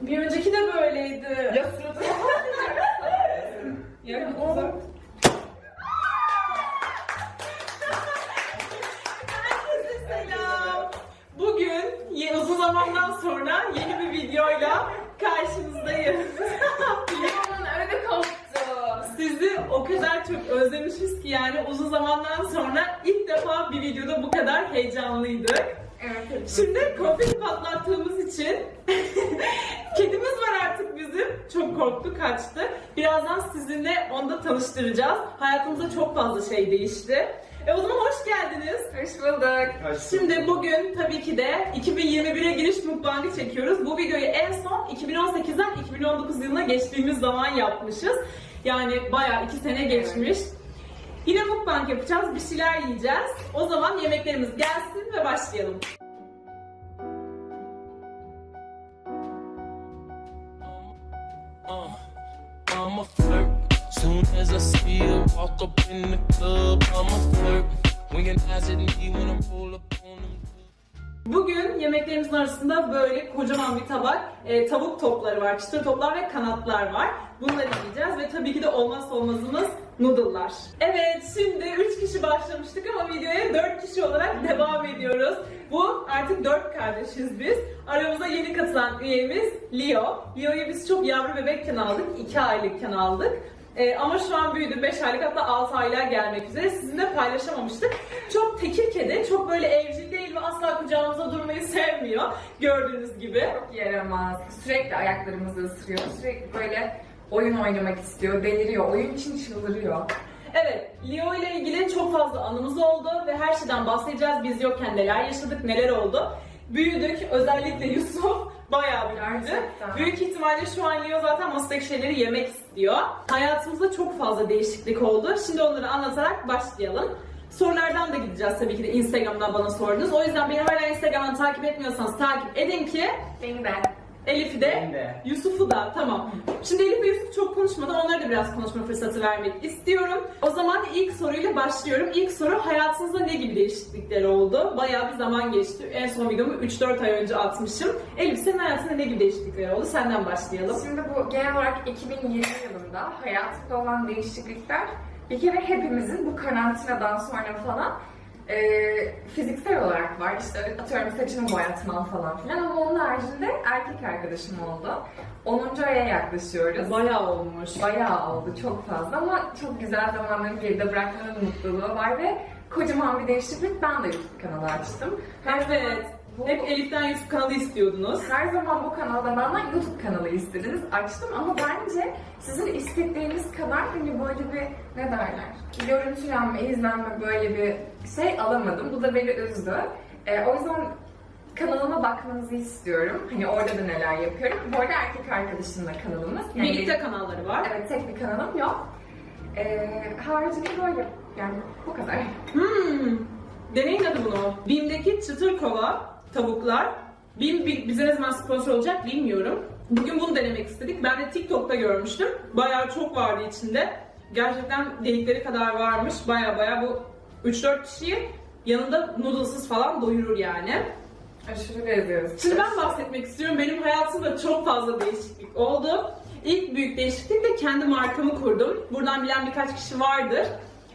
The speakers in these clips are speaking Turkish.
Bir önceki de böyleydi. Ya suratına Ya. Herkese selam. Bugün ye- uzun zamandan sonra yeni bir videoyla karşınızdayım. Aman öyle koptu. Sizi o kadar çok özlemişiz ki yani uzun zamandan sonra ilk defa bir videoda bu kadar heyecanlıydık. Evet. Şimdi konfeti patlattığımız için bizim. Çok korktu, kaçtı. Birazdan sizinle onu da tanıştıracağız. Hayatımızda çok fazla şey değişti. E o zaman hoş geldiniz. Hoş bulduk. Şimdi bugün tabii ki de 2021'e giriş mukbangı çekiyoruz. Bu videoyu en son 2018'den 2019 yılına geçtiğimiz zaman yapmışız. Yani bayağı 2 sene geçmiş. Yine mukbang yapacağız, bir şeyler yiyeceğiz. O zaman yemeklerimiz gelsin ve başlayalım. Bugün yemeklerimizin arasında böyle kocaman bir tabak e, tavuk topları var, çıtır toplar ve kanatlar var. Bunları yiyeceğiz ve tabii ki de olmazsa olmazımız noodle'lar. Evet şimdi 3 kişi başlamıştık ama videoya 4 kişi olarak devam ediyoruz. Bu artık 4 kardeşiz biz. Aramıza yeni katılan üyemiz Leo. Leo'yu biz çok yavru bebekken aldık, 2 aylıkken aldık. Ee, ama şu an büyüdü. 5 aylık hatta 6 aylığa gelmek üzere. Sizinle paylaşamamıştık. Çok tekir kedi. Çok böyle evcil değil ve asla kucağımıza durmayı sevmiyor. Gördüğünüz gibi. Çok yaramaz. Sürekli ayaklarımızı ısırıyor. Sürekli böyle oyun oynamak istiyor. Deliriyor. Oyun için çıldırıyor. Evet, Leo ile ilgili çok fazla anımız oldu ve her şeyden bahsedeceğiz. Biz yokken neler yaşadık, neler oldu. Büyüdük. Özellikle Yusuf bayağı büyüdü. Gerçekten. Büyük ihtimalle şu an Leo zaten masadaki şeyleri yemek istiyor. Hayatımızda çok fazla değişiklik oldu. Şimdi onları anlatarak başlayalım. Sorulardan da gideceğiz tabii ki de Instagram'dan bana sordunuz. O yüzden beni hala Instagram'dan takip etmiyorsanız takip edin ki Beni de. Elif'i de. Yusuf'u da tamam. Şimdi Elif ve Yusuf çok konuşmadı. Onlara da biraz konuşma fırsatı vermek istiyorum. O zaman ilk soruyla başlıyorum. İlk soru hayatınızda ne gibi değişiklikler oldu? Bayağı bir zaman geçti. En son videomu 3-4 ay önce atmışım. Elif senin hayatında ne gibi değişiklikler oldu? Senden başlayalım. Şimdi bu genel olarak 2020 yılında hayatımda olan değişiklikler bir kere hepimizin bu karantinadan sonra falan e, fiziksel olarak var. İşte atıyorum saçımı boyatmam falan filan ama onun haricinde erkek arkadaşım oldu. 10. aya yaklaşıyoruz. Bayağı olmuş. Bayağı oldu çok fazla ama çok güzel zamanları geride bırakmanın mutluluğu var ve kocaman bir değişiklik. Ben de YouTube kanalı açtım. Her Evet. Hep Elif'ten Yusuf kanalı istiyordunuz. her zaman bu kanalda benden YouTube kanalı istediniz. Açtım ama bence sizin istediğiniz kadar hani böyle bir ne derler? Görüntülenme, izlenme böyle bir şey alamadım. Bu da beni üzdü. Ee, o yüzden kanalıma bakmanızı istiyorum. Hani orada da neler yapıyorum. Bu arada erkek arkadaşımla kanalımız. Yani Birlikte kanalları var. Evet tek bir kanalım yok. Ee, haricinde böyle yani bu kadar. Hmm. Deneyin hadi bunu. Bim'deki çıtır kova tavuklar. Bim bi- bize ne zaman sponsor olacak bilmiyorum. Bugün bunu denemek istedik. Ben de TikTok'ta görmüştüm. Bayağı çok vardı içinde. Gerçekten delikleri kadar varmış. Bayağı bayağı bu 3-4 kişiyi yanında noodlesız falan doyurur yani. Aşırı benziyoruz. Şimdi ben bahsetmek istiyorum. Benim hayatımda çok fazla değişiklik oldu. İlk büyük değişiklik de kendi markamı kurdum. Buradan bilen birkaç kişi vardır.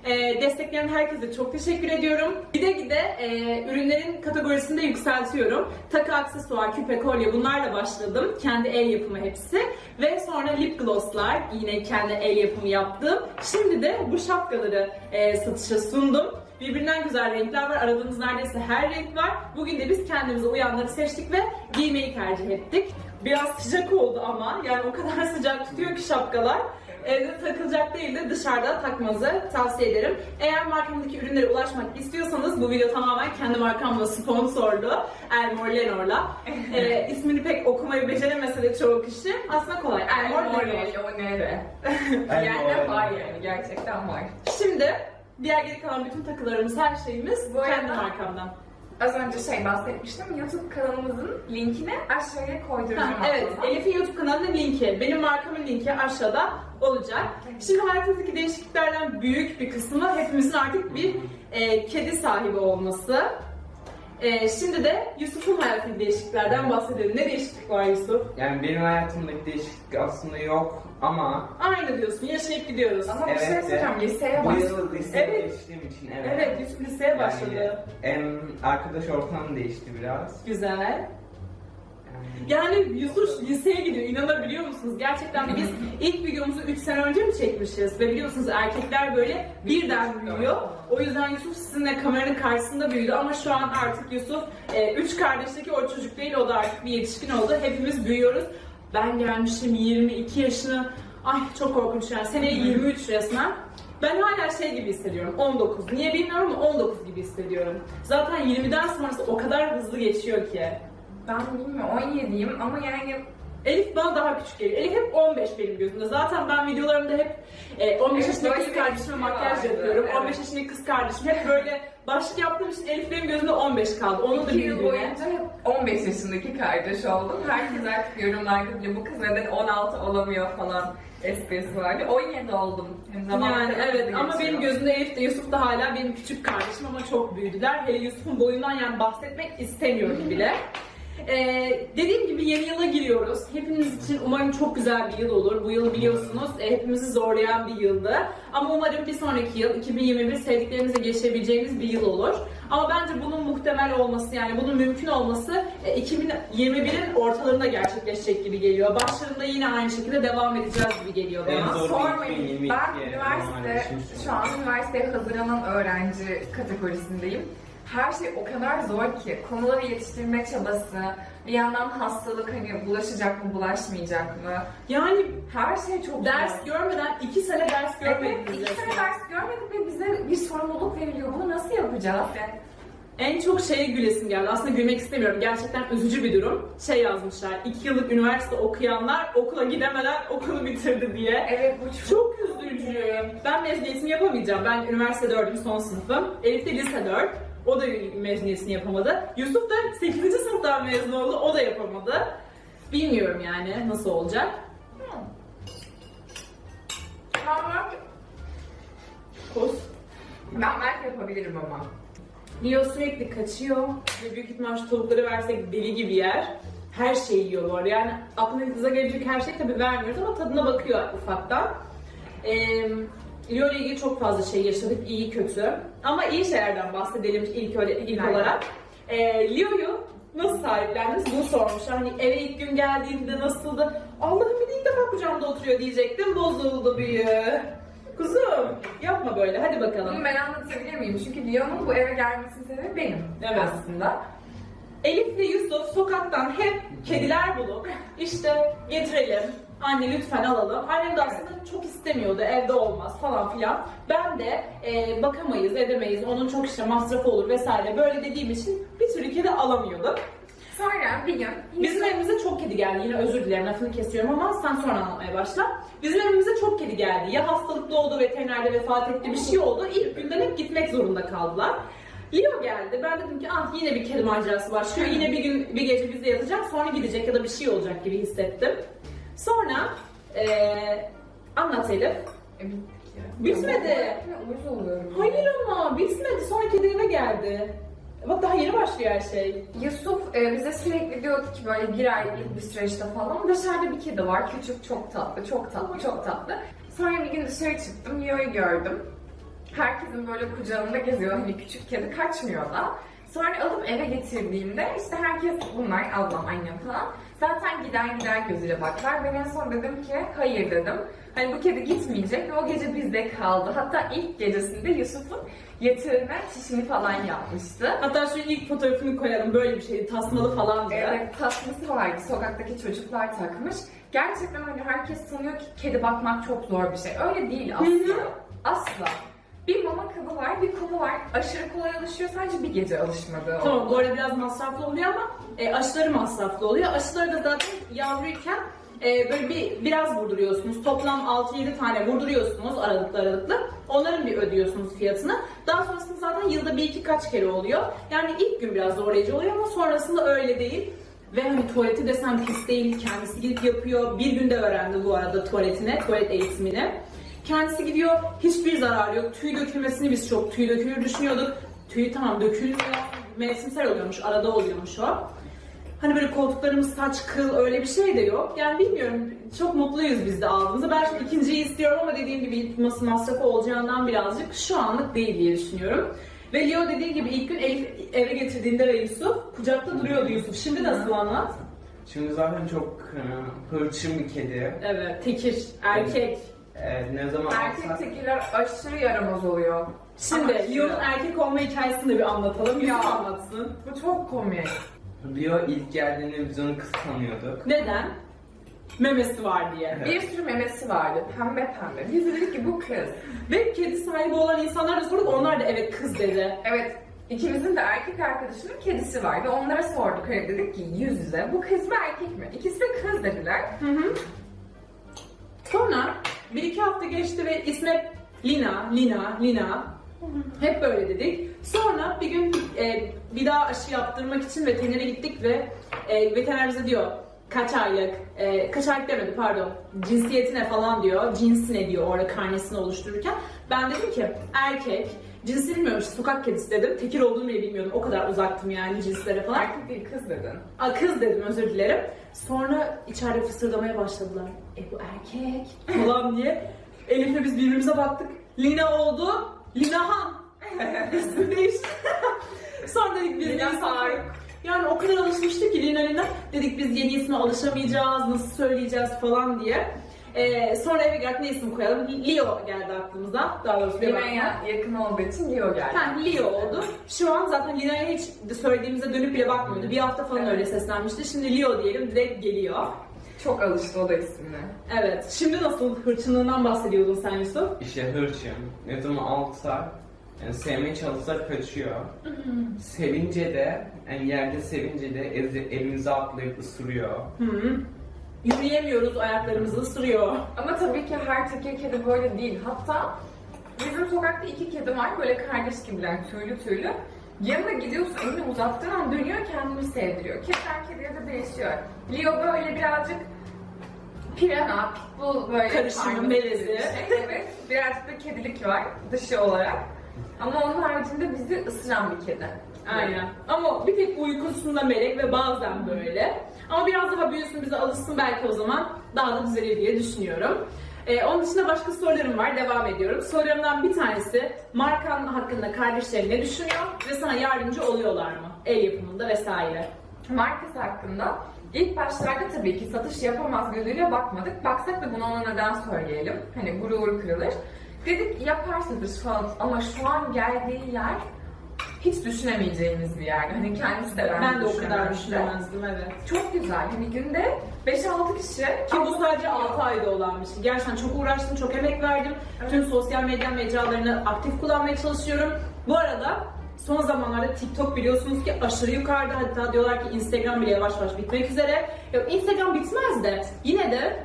Ee, destekleyen herkese çok teşekkür ediyorum. Gide gide e, ürünlerin kategorisini de yükseltiyorum. Takı, aksesuar, küpe, kolye bunlarla başladım. Kendi el yapımı hepsi. Ve sonra lip glosslar yine kendi el yapımı yaptım. Şimdi de bu şapkaları e, satışa sundum. Birbirinden güzel renkler var. Aradığımız neredeyse her renk var. Bugün de biz kendimize uyanları seçtik ve giymeyi tercih ettik. Biraz sıcak oldu ama yani o kadar sıcak tutuyor ki şapkalar. Evde takılacak değil de dışarıda takmanızı tavsiye ederim. Eğer markamdaki ürünlere ulaşmak istiyorsanız bu video tamamen kendi markamla sponsorlu. Elmor Lenor'la. ee, ismini pek okumayı beceremese de çoğu kişi aslında kolay. Lenor. Elmore Yani de var Lenor. yani gerçekten var. Şimdi diğer geri kalan bütün takılarımız, her şeyimiz Bu arada- kendi markamdan. Az önce şey bahsetmiştim. YouTube kanalımızın linkini aşağıya koyduracağım. Ha, evet. Elif'in YouTube kanalının linki, benim markamın linki aşağıda olacak. Şimdi hayatımızdaki değişikliklerden büyük bir kısmı hepimizin artık bir e, kedi sahibi olması. Ee, şimdi de Yusuf'un hayatındaki değişikliklerden bahsedelim. Ne değişiklik var Yusuf? Yani benim hayatımdaki değişiklik aslında yok ama Aynı diyorsun, yaşayıp gidiyoruz. Ama bir şey Evet, söyleyeceğim. Liseye bu başladım. yıl liseye Evet. geçtiğim için evet. Evet, Yusuf liseye Yani başladı. em, arkadaş ortamım değişti biraz. Güzel. Yani, Yusuf liseye gidiyor, inanabiliyor musunuz? Gerçekten de biz ilk videomuzu 3 sene önce mi çekmişiz? Ve biliyorsunuz erkekler böyle birden büyüyor. O yüzden Yusuf sizinle kameranın karşısında büyüdü ama şu an artık Yusuf 3 kardeşteki o çocuk değil, o da artık bir yetişkin oldu. Hepimiz büyüyoruz. Ben gelmişim 22 yaşına. Ay çok korkunç yani. Seneye 23 resmen. Ben hala şey gibi hissediyorum. 19. Niye bilmiyorum ama 19 gibi hissediyorum. Zaten 20'den sonrası o kadar hızlı geçiyor ki. Ben bilmiyorum 17'yim ama yani Elif bana daha küçük geliyor. Elif hep 15 benim gözümde. Zaten ben videolarımda hep e, 15 Evet, yaşındaki kız bir kardeşime makyaj vardı, yapıyorum. evet. 15 yaşındaki kız kardeşim hep böyle başlık yaptığım için Elif benim gözümde 15 kaldı. Onu da 2 yıl boyunca hep 15 yaşındaki kardeş oldum. Herkes artık yorumlarda bile bu kız neden 16 olamıyor falan esprisi vardı. 17 oldum. Zaman Yani evet ama benim gözümde Elif de Yusuf da hala benim küçük kardeşim ama çok büyüdüler. Hele Yusuf'un boyundan yani bahsetmek istemiyorum bile. Ee, dediğim gibi yeni yıla giriyoruz. Hepimiz için umarım çok güzel bir yıl olur. Bu yıl biliyorsunuz e, hepimizi zorlayan bir yıldı. Ama umarım bir sonraki yıl 2021 sevdiklerimizle geçirebileceğimiz bir yıl olur. Ama bence bunun muhtemel olması yani bunun mümkün olması e, 2021'in ortalarında gerçekleşecek gibi geliyor. Başlarında yine aynı şekilde devam edeceğiz gibi geliyor En bana. zor Sormayın. 2022 Ben yani, üniversite, maalesef. şu an üniversiteye hazırlanan öğrenci kategorisindeyim. Her şey o kadar zor ki. Konuları yetiştirme çabası, bir yandan hastalık hani bulaşacak mı, bulaşmayacak mı? Yani Her şey çok ders zor. görmeden iki sene ders Evet, görmedik biz iki sene resmen. ders görmedik ve bize bir sorumluluk veriliyor. Bunu nasıl yapacağız? Yani En çok şeye gülesim geldi. Aslında gülmek istemiyorum. Gerçekten üzücü bir durum. Şey yazmışlar. iki yıllık üniversite okuyanlar okula gidemeden okulu bitirdi diye. evet bu çok... Çok üzücü. Ben mezuniyetimi yapamayacağım. Ben üniversite 4. son sınıfım. Elif de lise 4. O da mezuniyetini yapamadı. Yusuf da 8. sınıftan mezun oldu. O da yapamadı. Bilmiyorum yani nasıl olacak. Belki, Kos. ben belki yapabilirim ama. Leo sürekli kaçıyor ve büyük ihtimal şu tavukları versek deli gibi yer. Her şeyi yiyor bu arada. Yani aklına kıza gelecek her şeyi tabii vermiyoruz ama tadına bakıyor ufaktan. Ee, Leo ile ilgili çok fazla şey yaşadık, iyi kötü. Ama iyi şeylerden bahsedelim ilk, öyle, ilk Aynen. olarak. Ee, Leo'yu nasıl sahiplendiniz bunu sormuşlar. Hani eve ilk gün geldiğinde nasıldı? Allah'ım bir de ilk defa kucağımda oturuyor diyecektim. Bozuldu büyü. Kuzum yapma böyle hadi bakalım. Bunu ben anlatabilir miyim? Çünkü Leon'un bu eve gelmesinin sebebi benim Evet. aslında. Elif ve Yusuf sokaktan hep kediler bulup işte getirelim. Anne lütfen alalım. Annem de aslında çok istemiyordu evde olmaz falan filan. Ben de e, bakamayız edemeyiz onun çok işte masrafı olur vesaire böyle dediğim için bir türlü kedi alamıyorduk. Sonra bir gün Bizim evimize çok kedi geldi. Yine özür dilerim lafını kesiyorum ama sen sonra anlatmaya başla. Bizim evimize çok kedi geldi. Ya hastalıklı oldu, veterinerde vefat etti, bir şey oldu. İlk günden hep gitmek zorunda kaldılar. Leo geldi. Ben dedim ki ah yine bir kedi macerası başlıyor. Yine bir gün bir gece bizde yatacak sonra gidecek ya da bir şey olacak gibi hissettim. Sonra eee anlat Elif. E. Bitmedi. Uyuz oluyorum. Hayır ama bitmedi. Sonra kedi eve geldi. Bak daha yeni başlıyor her şey. Yusuf e, bize sürekli diyordu ki böyle bir aylık bir süreçte falan dışarıda bir kedi var. Küçük, çok tatlı, çok tatlı, çok tatlı. Sonra bir gün dışarı çıktım, Leo'yu gördüm. Herkesin böyle kucağında geziyor. Hani küçük kedi kaçmıyor da. Sonra alıp eve getirdiğimde işte herkes bunlar ablam, annem falan. Zaten gider gider gözüyle baklar. Ben en son dedim ki hayır dedim. Hani bu kedi gitmeyecek ve o gece bizde kaldı. Hatta ilk gecesinde Yusuf'un yatağına çişini falan yapmıştı. Hatta şu ilk fotoğrafını koyalım. Böyle bir şeydi. Tasmalı falan diye. Evet, tasması vardı. Sokaktaki çocuklar takmış. Gerçekten hani herkes sanıyor ki kedi bakmak çok zor bir şey. Öyle değil asla. Hı hı. Asla. Bir mama kabı var, bir kumu var. Aşırı kolay alışıyor. Sadece bir gece alışmadı. o. Tamam bu arada biraz masraflı oluyor ama e, aşıları masraflı oluyor. Aşıları da zaten yavruyken e, böyle bir biraz vurduruyorsunuz. Toplam 6-7 tane vurduruyorsunuz aralıklı aralıklı. Onların bir ödüyorsunuz fiyatını. Daha sonrasında zaten yılda bir iki kaç kere oluyor. Yani ilk gün biraz zorlayıcı oluyor ama sonrasında öyle değil. Ve hani tuvaleti desem pis değil, kendisi gidip yapıyor. Bir günde öğrendi bu arada tuvaletine, tuvalet eğitimini. Kendisi gidiyor, hiçbir zararı yok. Tüy dökülmesini biz çok tüy dökülür düşünüyorduk. Tüyü tamam dökülmüyor, mevsimsel oluyormuş, arada oluyormuş o. Hani böyle koltuklarımız saç, kıl öyle bir şey de yok. Yani bilmiyorum çok mutluyuz biz de aldığımızda. Ben şimdi ikinciyi istiyorum ama dediğim gibi yıkması masrafı olacağından birazcık şu anlık değil diye düşünüyorum. Ve Leo dediği gibi ilk gün Elif eve getirdiğinde ve Yusuf kucakta duruyordu Yusuf. Şimdi nasıl anlat? Şimdi zaten çok e, hırçın bir kedi. Evet, tekir, erkek. E, ne zaman Erkek alsak tekiler aşırı yaramaz oluyor. Şimdi Aşırı. Leo'nun erkek olma hikayesini de bir anlatalım. Yusuf Ya. anlatsın. Bu çok komik. Leo ilk geldiğinde biz onu kız sanıyorduk. Neden? Memesi var diye. Bir sürü memesi vardı. Pembe pembe. Biz de dedik ki bu kız. Ve kedi sahibi olan insanlar da sorduk, onlar da evet kız dedi. Evet. ikimizin de erkek arkadaşının kedisi vardı. Onlara sorduk. Hani dedik ki yüz yüze bu kız mı erkek mi? İkisi de kız dediler. Hı hı. Sonra bir iki hafta geçti ve ismi Lina, Lina, Lina. Hep böyle dedik. Sonra bir gün e, bir daha aşı yaptırmak için veterinere gittik ve e, veteriner bize diyor kaç aylık, e, kaç aylık demedi pardon, cinsiyeti ne falan diyor, cinsi ne diyor orada karnesini oluştururken. Ben dedim ki erkek, cinsi bilmiyorum işte sokak kedisi dedim, tekir olduğunu bile bilmiyordum, o kadar uzaktım yani cinslere falan. Erkek değil kız dedin. Aa, kız dedim özür dilerim. Sonra içeride fısıldamaya başladılar. E bu erkek falan diye. Elif'le biz birbirimize baktık. Lina oldu. Linahan. İsim değişti. Sonra dedik biz Lina Faruk. Yani o kadar alışmıştık ki Lina Lina. Dedik biz yeni isme alışamayacağız, nasıl söyleyeceğiz falan diye. Ee, sonra eve geldik ne isim koyalım? Leo geldi aklımıza. Daha doğrusu aklıma. Lime'ye yakın olduğu için Leo geldi. Ha, Leo oldu. Şu an zaten Lina'ya hiç söylediğimizde dönüp bile bakmıyordu. Bir hafta falan öyle seslenmişti. Şimdi Leo diyelim direkt geliyor. Çok alıştı o da ismine. Evet. Şimdi nasıl hırçınlığından bahsediyordun sen Yusuf? İşte hırçın. Ne zaman alsa yani sevmeye çalışsa kaçıyor. sevince de yani yerde sevince de ezi- elimize atlayıp ısırıyor. Hı -hı. Yürüyemiyoruz, ayaklarımızı ısırıyor. Ama tabii ki her tekir kedi böyle değil. Hatta bizim sokakta iki kedi var böyle kardeş gibiler tüylü tüylü. Yanına gidiyorsun elini uzattığın an dönüyor kendini sevdiriyor. Kediden kediye de değişiyor. Leo böyle birazcık pirana, pitbull böyle Karışımı, tarzı melezi. Şey. Evet, birazcık da kedilik var dışı olarak. Ama onun haricinde bizi ısıran bir kedi. Aynen. Ama bir tek uykusunda melek ve bazen böyle. Ama biraz daha büyüsün, bize alışsın belki o zaman daha da düzelir diye düşünüyorum. Ee, onun dışında başka sorularım var, devam ediyorum. Sorularımdan bir tanesi, markan hakkında kardeşlerin ne düşünüyor ve sana yardımcı oluyorlar mı? El yapımında vesaire. Markası hakkında ilk başlarda tabii ki satış yapamaz gözüyle bakmadık. Baksak da bunu ona neden söyleyelim? Hani gurur kırılır. Dedik yapar satış falan ama şu an geldiği yer hiç düşünemeyeceğimiz bir yer. Hani kendisi de Ben de o kadar düşünemezdi. düşünemezdim, evet. Çok güzel. Hani günde 5-6 kişi Ki bu sadece 6 ayda olan bir şey. Gerçekten çok uğraştım, çok emek verdim. Evet. Tüm sosyal medya mecralarını aktif kullanmaya çalışıyorum. Bu arada son zamanlarda TikTok biliyorsunuz ki aşırı yukarıda. Hatta diyorlar ki Instagram bile yavaş yavaş bitmek üzere. Yok Instagram bitmez de yine de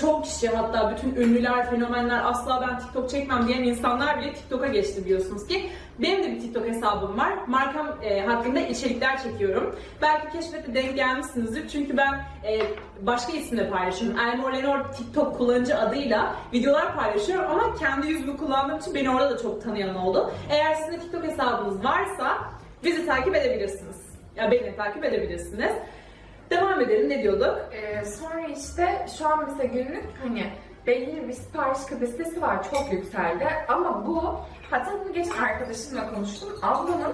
çok kişi hatta bütün ünlüler, fenomenler asla ben TikTok çekmem diyen insanlar bile TikTok'a geçti biliyorsunuz ki. Benim de bir TikTok hesabım var. Markam e, hakkında içerikler çekiyorum. Belki keşfete denk gelmişsinizdir. Çünkü ben e, başka isimle paylaşıyorum. Elmore Lenore TikTok kullanıcı adıyla videolar paylaşıyorum ama kendi yüzümü kullandığım için beni orada da çok tanıyan oldu. Eğer sizin TikTok hesabınız varsa bizi takip edebilirsiniz. Ya beni takip edebilirsiniz. Devam edelim. Ne diyorduk? Ee, sonra işte şu an mesela günlük hani belli bir sipariş kapasitesi var çok yükseldi ama bu hatta bunu geçen arkadaşımla konuştum ablanın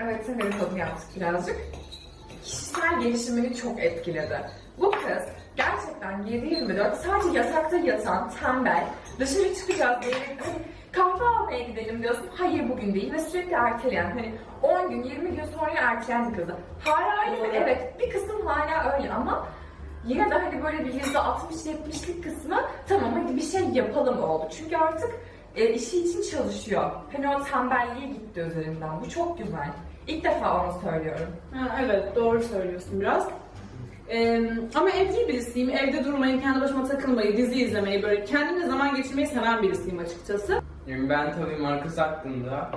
evet sen dedikodu yaptık birazcık kişisel gelişimini çok etkiledi. Bu kız gerçekten 7-24 sadece yatakta yatan, tembel, dışarı çıkacağız diye hani kahve almaya gidelim diyorsun. Hayır bugün değil ve sürekli erteleyen. Hani 10 gün, 20 gün sonra erteleyen bir kızı. Hala öyle mi? Evet. Bir kısım hala öyle ama yine de hani böyle bir %60-70'lik kısmı tamam hadi bir şey yapalım oldu. Çünkü artık e, işi için çalışıyor. Hani o tembelliğe gitti üzerinden. Bu çok güzel. İlk defa onu söylüyorum. Ha, evet doğru söylüyorsun biraz. Ee, ama evcil birisiyim. Evde durmayı, kendi başıma takılmayı, dizi izlemeyi, böyle kendimle zaman geçirmeyi seven birisiyim açıkçası. Yani ben tabii markası hakkında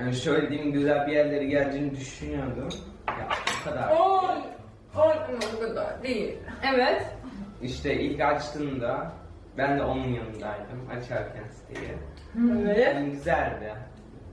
yani şöyle diyeyim güzel bir yerlere geleceğini düşünüyordum. Ya bu kadar. Ama bu kadar değil. Evet. İşte ilk açtığımda ben de onun yanındaydım açarken siteyi. Evet. Yani güzeldi.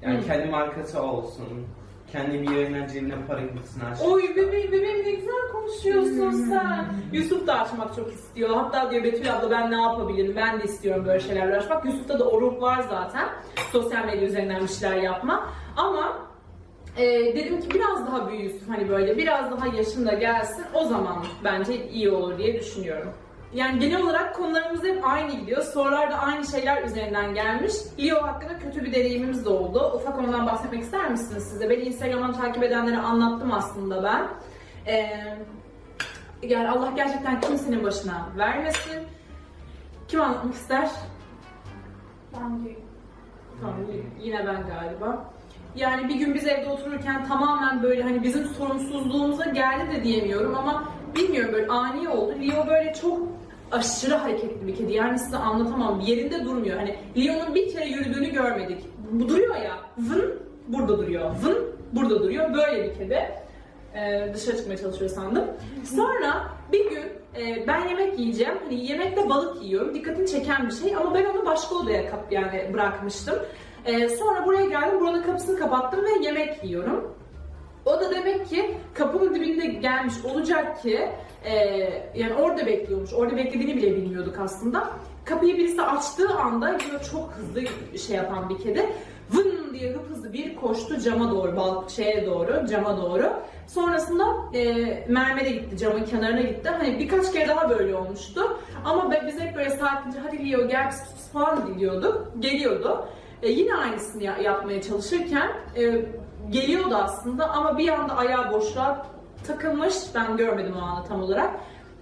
Yani kendi markası olsun. Kendi bir yerinden cebine para gitsin aç. Oy bebeğim, bebeğim ne güzel konuşuyorsun sen. Yusuf da açmak çok istiyor. Hatta diyor Betül abla ben ne yapabilirim? Ben de istiyorum böyle şeylerle açmak. Yusuf'ta da o ruh var zaten. Sosyal medya üzerinden bir şeyler yapma. Ama e, dedim ki biraz daha büyü Yusuf hani böyle biraz daha yaşında gelsin. O zaman bence iyi olur diye düşünüyorum. Yani genel olarak konularımız hep aynı gidiyor. Sorular da aynı şeyler üzerinden gelmiş. Leo hakkında kötü bir deneyimimiz de oldu. Ufak ondan bahsetmek ister misiniz size? Beni Instagram'dan takip edenlere anlattım aslında ben. Ee, yani Allah gerçekten kimsenin başına vermesin. Kim anlatmak ister? Bence Tamam yine ben galiba. Yani bir gün biz evde otururken tamamen böyle hani bizim sorumsuzluğumuza geldi de diyemiyorum ama bilmiyorum böyle ani oldu. Leo böyle çok aşırı hareketli bir kedi. Yani size anlatamam. Yerinde durmuyor. Hani Leo'nun bir kere yürüdüğünü görmedik. Bu duruyor ya. Vın burada duruyor. Vın burada duruyor. Böyle bir kedi. Ee, dışarı çıkmaya çalışıyor sandım. Sonra bir gün e, ben yemek yiyeceğim. Hani yemekte balık yiyorum. Dikkatini çeken bir şey ama ben onu başka odaya kap yani bırakmıştım. Ee, sonra buraya geldim. Buranın kapısını kapattım ve yemek yiyorum. O da demek ki kapının dibinde gelmiş olacak ki e, yani orada bekliyormuş. Orada beklediğini bile bilmiyorduk aslında. Kapıyı birisi açtığı anda böyle çok hızlı şey yapan bir kedi vın diye hıp hızlı bir koştu cama doğru, bal şeye doğru, cama doğru. Sonrasında e, mermere gitti, camın kenarına gitti. Hani birkaç kere daha böyle olmuştu. Ama biz hep böyle sakince hadi Leo gel falan diyorduk. Geliyordu. E, yine aynısını ya- yapmaya çalışırken e, geliyordu aslında ama bir anda ayağı boşluğa takılmış. Ben görmedim o anı tam olarak.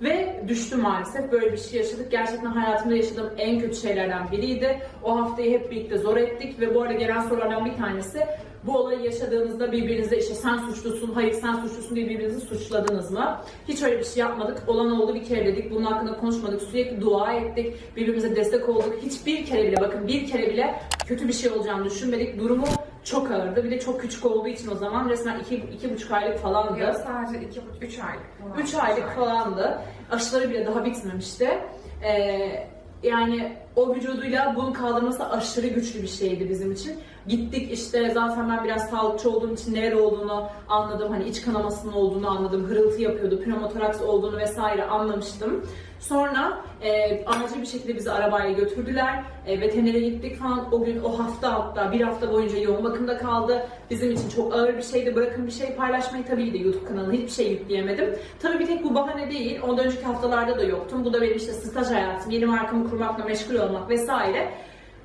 Ve düştü maalesef. Böyle bir şey yaşadık. Gerçekten hayatımda yaşadığım en kötü şeylerden biriydi. O haftayı hep birlikte zor ettik ve bu arada gelen sorulardan bir tanesi bu olayı yaşadığınızda birbirinize işte sen suçlusun, hayır sen suçlusun diye birbirinizi suçladınız mı? Hiç öyle bir şey yapmadık. Olan oldu bir kere dedik. Bunun hakkında konuşmadık. Sürekli dua ettik. Birbirimize destek olduk. Hiçbir kere bile bakın bir kere bile kötü bir şey olacağını düşünmedik. Durumu çok ağırdı. Bir de çok küçük olduğu için o zaman resmen iki, iki buçuk aylık falandı. Yok sadece 2 3 aylık falan. 3 aylık falandı. Aşıları bile daha bitmemişti. Ee, yani o vücuduyla bunu kaldırması aşırı güçlü bir şeydi bizim için. Gittik işte zaten ben biraz sağlıkçı olduğum için neler olduğunu anladım. Hani iç kanamasının olduğunu anladım. Hırıltı yapıyordu. Pneumotoraks olduğunu vesaire anlamıştım. Sonra e, acil bir şekilde bizi arabayla götürdüler. E, veterinere gittik falan. O gün o hafta hatta bir hafta boyunca yoğun bakımda kaldı. Bizim için çok ağır bir şeydi. Bırakın bir şey paylaşmayı tabii de YouTube kanalına hiçbir şey yükleyemedim. Tabii bir tek bu bahane değil. Ondan önceki haftalarda da yoktum. Bu da benim işte staj hayatım, yeni markamı kurmakla meşgul olmak vesaire.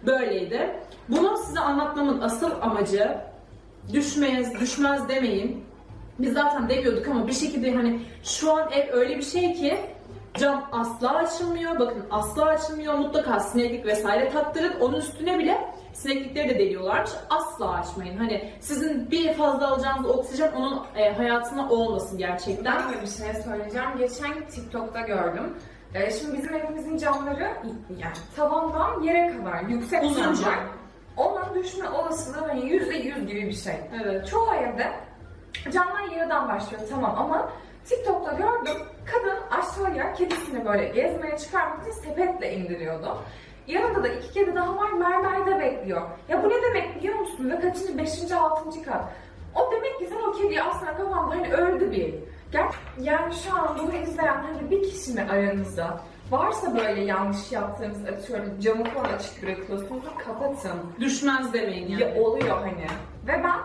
Böyleydi. Bunu size anlatmamın asıl amacı düşmez, düşmez demeyin. Biz zaten demiyorduk ama bir şekilde hani şu an ev öyle bir şey ki cam asla açılmıyor. Bakın asla açılmıyor. Mutlaka sineklik vesaire taktırın. Onun üstüne bile sineklikleri de deliyorlarmış. Asla açmayın. Hani sizin bir fazla alacağınız oksijen onun e, hayatına olmasın gerçekten. Ben bir şey söyleyeceğim. Geçen TikTok'ta gördüm. Ee, şimdi bizim evimizin camları yani tavandan yere kadar yüksek Uzun camlar. cam. Onun düşme olasılığı hani yüzde yüz gibi bir şey. Evet. Çoğu evde camlar yerden başlıyor tamam ama TikTok'ta gördüm kadın aşağıya kedisini böyle gezmeye çıkarmak için sepetle indiriyordu. Yanında da iki kedi daha var mermerde bekliyor. Ya bu ne demek biliyor musun? Ve kaçıncı? Beşinci, altıncı kat. O demek ki sen o kediyi aslında kafanda hani öldü bir. Ger yani şu an bunu izleyen hani bir kişi mi aranızda varsa böyle yanlış yaptığınız atıyorum camı falan açık bırakıyorsunuz kapatın. Düşmez demeyin yani. Ya oluyor hani. Ve ben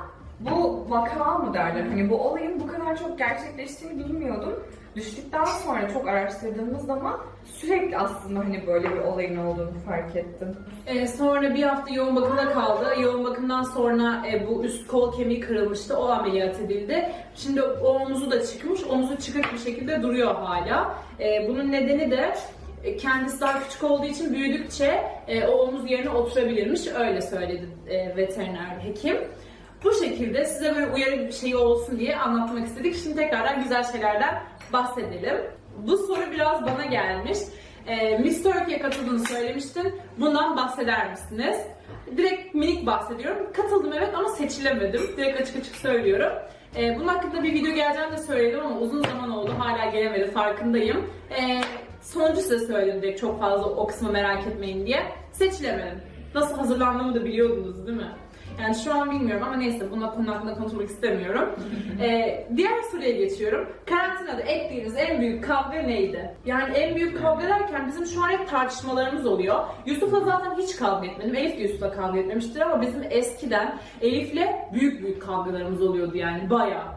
vaka mı derler hani bu olayın bu kadar çok gerçekleştiğini bilmiyordum. Düştükten sonra çok araştırdığımız zaman sürekli aslında hani böyle bir olayın olduğunu fark ettim. Ee, sonra bir hafta yoğun bakımda kaldı. Yoğun bakımdan sonra e, bu üst kol kemiği kırılmıştı. O ameliyat edildi. Şimdi omuzu da çıkmış. Omuzu çıkık bir şekilde duruyor hala. E, bunun nedeni de e, kendisi daha küçük olduğu için büyüdükçe e, o omuz yerine oturabilirmiş. Öyle söyledi e, veteriner hekim. Bu şekilde size böyle uyarı bir şey olsun diye anlatmak istedik. Şimdi tekrardan güzel şeylerden bahsedelim. Bu soru biraz bana gelmiş. Ee, Miss Turkey'e katıldığını söylemiştin. Bundan bahseder misiniz? Direkt minik bahsediyorum. Katıldım evet ama seçilemedim. Direkt açık açık söylüyorum. Ee, bunun hakkında bir video geleceğini de söyledim ama uzun zaman oldu. Hala gelemedi farkındayım. Ee, sonucu size söyledim direkt çok fazla o kısmı merak etmeyin diye. Seçilemedim. Nasıl hazırlandığımı da biliyordunuz değil mi? Yani şu an bilmiyorum ama neyse bunun konu hakkında konuşmak istemiyorum. Ee, diğer soruya geçiyorum. Karantinada ettiğiniz en büyük kavga neydi? Yani en büyük kavga derken bizim şu an hep tartışmalarımız oluyor. Yusuf'la zaten hiç kavga etmedim. Elif de Yusuf'la kavga etmemiştir ama bizim eskiden Elif'le büyük büyük kavgalarımız oluyordu yani bayağı.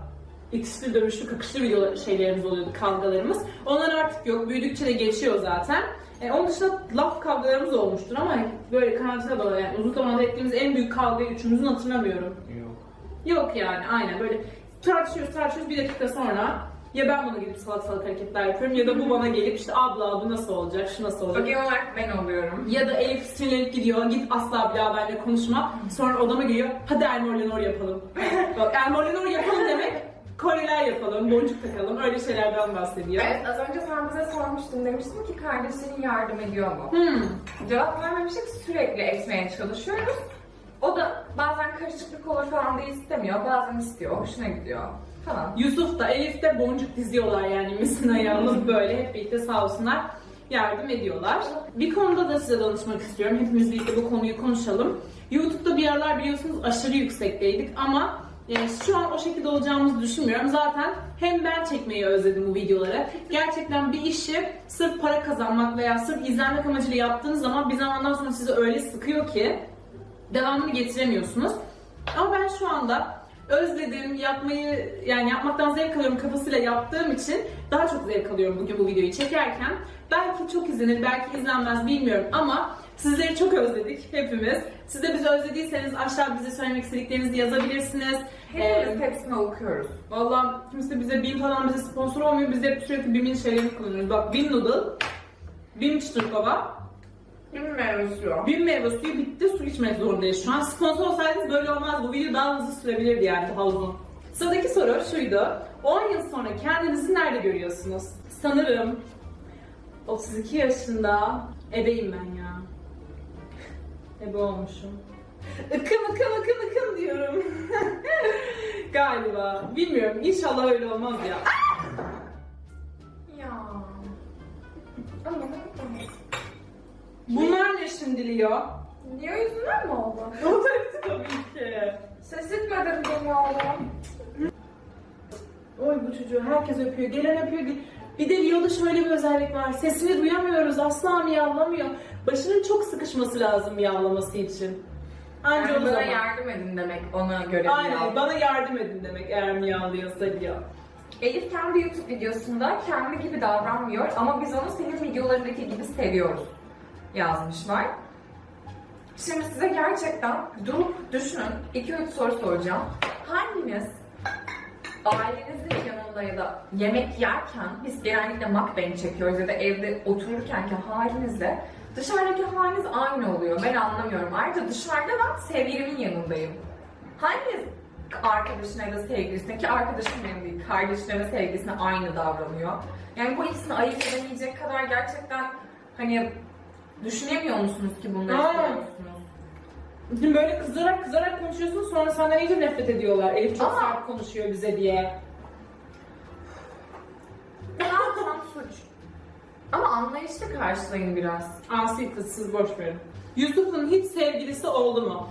İtişli dövüşlü kakışlı video şeylerimiz oluyordu kavgalarımız. Onlar artık yok. Büyüdükçe de geçiyor zaten. E, onun dışında laf kavgalarımız olmuştur ama böyle karantina da yani uzun zamandır ettiğimiz en büyük kavgayı üçümüzün hatırlamıyorum. Yok. Yok yani aynen böyle tartışıyoruz tartışıyoruz bir dakika sonra ya ben buna gidip salak salak hareketler yapıyorum ya da bu bana gelip işte abla bu nasıl olacak şu nasıl olacak. Genel olarak ben oluyorum. Ya da Elif sinirlenip gidiyor git asla bir daha benimle konuşma sonra odama geliyor hadi Elmor Lenor yapalım. Bak Elmor Lenor yapalım demek kolyeler yapalım, boncuk takalım öyle şeylerden bahsediyor. Evet az önce sen bize sormuştun demiştin ki kardeşlerin yardım ediyor mu? Hmm. Cevap vermemiştik sürekli etmeye çalışıyoruz. O da bazen karışıklık olur falan diye istemiyor, bazen istiyor, hoşuna gidiyor falan. Yusuf da Elif de boncuk diziyorlar yani misin alıp böyle hep birlikte sağ olsunlar yardım ediyorlar. Bir konuda da size danışmak istiyorum. Hepimiz birlikte bu konuyu konuşalım. YouTube'da bir aralar biliyorsunuz aşırı yüksekteydik ama yani şu an o şekilde olacağımızı düşünmüyorum. Zaten hem ben çekmeyi özledim bu videoları. Gerçekten bir işi sırf para kazanmak veya sırf izlenmek amacıyla yaptığınız zaman bir zamandan sonra sizi öyle sıkıyor ki devamını getiremiyorsunuz. Ama ben şu anda özledim, yapmayı yani yapmaktan zevk alıyorum kafasıyla yaptığım için daha çok zevk alıyorum bugün bu videoyu çekerken. Belki çok izlenir, belki izlenmez bilmiyorum ama sizleri çok özledik hepimiz. Siz de bizi özlediyseniz aşağı bize söylemek istediklerinizi yazabilirsiniz. Hepimiz hepsini okuyoruz. Valla kimse bize BİM falan bize sponsor olmuyor. Biz hep sürekli BİM'in şeylerini kullanıyoruz. Bak BİM Noodle, BİM Çıtırkova, Bilmiyoruz şu bir meyve suyu bitti, su içmek zorundayız şu an. Sponsor olsaydınız böyle olmaz. Bu video daha hızlı sürebilirdi yani daha uzun. Sıradaki soru şuydu. 10 yıl sonra kendinizi nerede görüyorsunuz? Sanırım 32 yaşında ebeyim ben ya. Ebe olmuşum. Ikın ıkın ıkın ıkın diyorum. Galiba. Bilmiyorum. İnşallah öyle olmaz ya. Ya. Ama Bunlar ne şimdiliyor? Niye yüzünden mi oldu? O da tabii ki. Şaşırtmadın beni oğlum. Oy bu çocuğu herkes öpüyor, gelen öpüyor. Bir de Rio'da şöyle bir özellik var. Sesini duyamıyoruz, asla miyavlamıyor. Başının çok sıkışması lazım miyavlaması için. Anca Yani o bana zaman. yardım edin demek ona göre. Aynen, ya. bana yardım edin demek eğer miyavlıyorsa diyor. Elif kendi YouTube videosunda kendi gibi davranmıyor ama biz onu senin videolarındaki gibi seviyoruz yazmışlar. Şimdi size gerçekten durup düşünün. 2-3 soru soracağım. Hanginiz ailenizin yanında ya da yemek yerken biz genellikle mukbang çekiyoruz ya da evde otururken ki halinizle dışarıdaki haliniz aynı oluyor. Ben anlamıyorum. Ayrıca dışarıda ben sevgilimin yanındayım. Hanginiz arkadaşına ya da sevgilisine ki arkadaşım benim değil, kardeşine ve sevgilisine aynı davranıyor. Yani bu ikisini ayırt edemeyecek kadar gerçekten hani düşünemiyor musunuz ki bunları? Şimdi böyle kızarak kızarak konuşuyorsun sonra senden iyice nefret ediyorlar. Elif çok Ama- sert konuşuyor bize diye. Tamam tam suç. Ama anlayışla karşılayın biraz. Asi kız siz boş verin. Yusuf'un hiç sevgilisi oldu mu?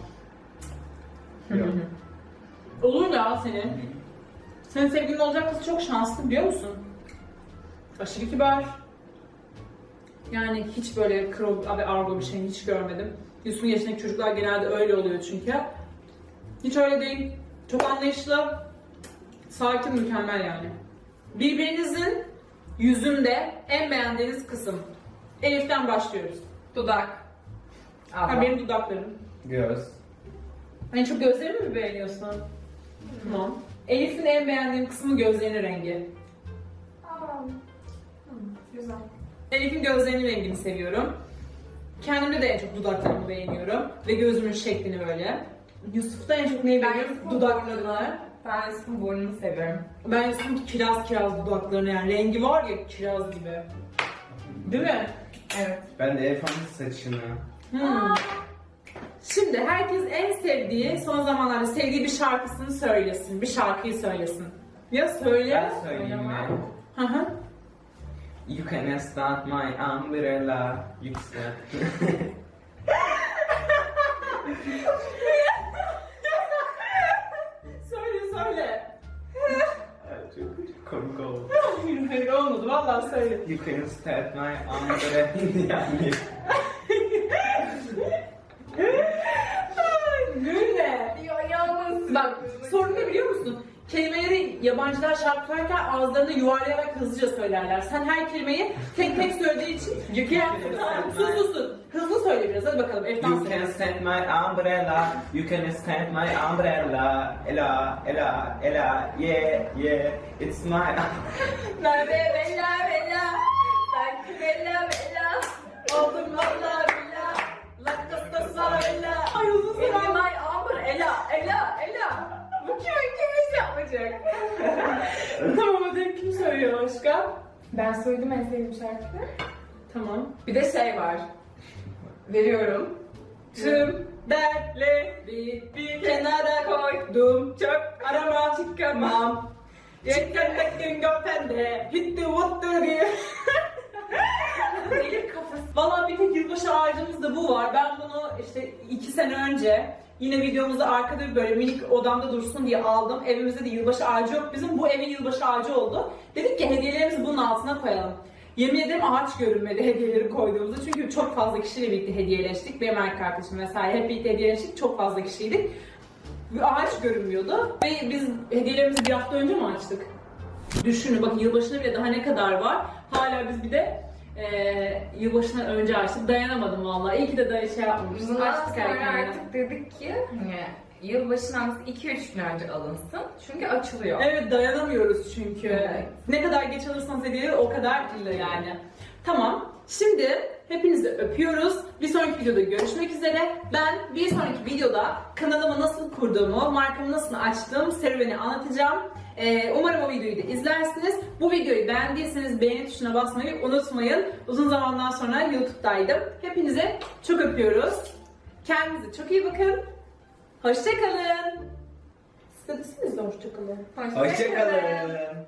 Yok. Olur ya senin. Senin sevgilin olacak kız çok şanslı biliyor musun? Aşırı kibar. Yani hiç böyle kro abi argo bir şey hiç görmedim. Yusuf'un yaşındaki çocuklar genelde öyle oluyor çünkü. Hiç öyle değil. Çok anlayışlı. Sakin, mükemmel yani. Birbirinizin yüzünde en beğendiğiniz kısım. Elif'ten başlıyoruz. Dudak. Ha, benim dudaklarım. Göz. En çok gözlerimi mi beğeniyorsun? Tamam. Elif'in en beğendiğim kısmı gözlerinin rengi. Güzel. Elif'in gözlerinin rengini seviyorum. Kendimde de en çok dudaklarımı beğeniyorum. Ve gözümün şeklini böyle. Yusuf'ta en çok neyi beğeniyorum? Dudaklarını. Ben Yusuf'un burnunu seviyorum. Ben Yusuf'un kiraz kiraz dudaklarını yani rengi var ya kiraz gibi. Değil mi? Evet. Ben de Efe'nin saçını. Hmm. Şimdi herkes en sevdiği, son zamanlarda sevdiği bir şarkısını söylesin. Bir şarkıyı söylesin. Ya söyle. Ben söyleyeyim mi? Hı hı. You can start my umbrella. Yüksel. söyle. You can start my umbrella. yani. Ay, Gülme. Ya yalnız. Bak sorun ne biliyor musun? Kelimeleri yabancılar şarkı söylerken ağızlarını yuvarlayarak hızlıca söylerler. Sen her kelimeyi tek tek söylediği için Gökhan sus sus sus. Söyle biraz hadi bakalım. Eftan You can stand my umbrella. You can stand my umbrella. Ella, Ella, Ella. Yeah, yeah. It's my. Merve bella bella. Sanki bella bella. Aldım valla billa. Lakasta sarayla. Ay uzun Benim sıra. ay Amber Ela Ela Ela. Bu kim kim yapacak? tamam hadi kim söylüyor başka? Ben söyledim en sevdiğim şarkıyı. Tamam. Bir de şey var. Veriyorum. Tüm dertleri bir kenara koydum çok arama çıkamam Çıkarttın göpende hitti vuttu diye Deli kafası. Valla bir tek yılbaşı ağacımız da bu var. Ben bunu işte iki sene önce yine videomuzda arkada bir böyle minik odamda dursun diye aldım. Evimizde de yılbaşı ağacı yok. Bizim bu evin yılbaşı ağacı oldu. Dedik ki hediyelerimizi bunun altına koyalım. Yemin ederim ağaç görünmedi hediyeleri koyduğumuzda. Çünkü çok fazla kişiyle birlikte hediyeleştik. Benim erkek arkadaşım vesaire hep birlikte hediyeleştik. Çok fazla kişiydik. Bir ağaç görünmüyordu. Ve biz hediyelerimizi bir hafta önce mi açtık? Düşünün bakın yılbaşına bile daha ne kadar var. Hala biz bir de eee yılbaşından önce açtık. Dayanamadım vallahi. İyi ki de da şey yapmamışız. Açtık erkenden. artık dedik ki hani yılbaşından 2-3 gün önce alınsın. Çünkü açılıyor. Evet dayanamıyoruz çünkü. Evet. Ne kadar geç alırsanız hediyeleri o kadar iyi yani. Tamam. Şimdi hepinizi öpüyoruz. Bir sonraki videoda görüşmek üzere. Ben bir sonraki videoda kanalımı nasıl kurduğumu, markamı nasıl açtığım serüveni anlatacağım. Ee, umarım o videoyu da izlersiniz. Bu videoyu beğendiyseniz beğeni tuşuna basmayı unutmayın. Uzun zamandan sonra YouTube'daydım. Hepinize çok öpüyoruz. Kendinize çok iyi bakın. Hoşçakalın. Siz de desenize hoşçakalın. Hoşçakalın.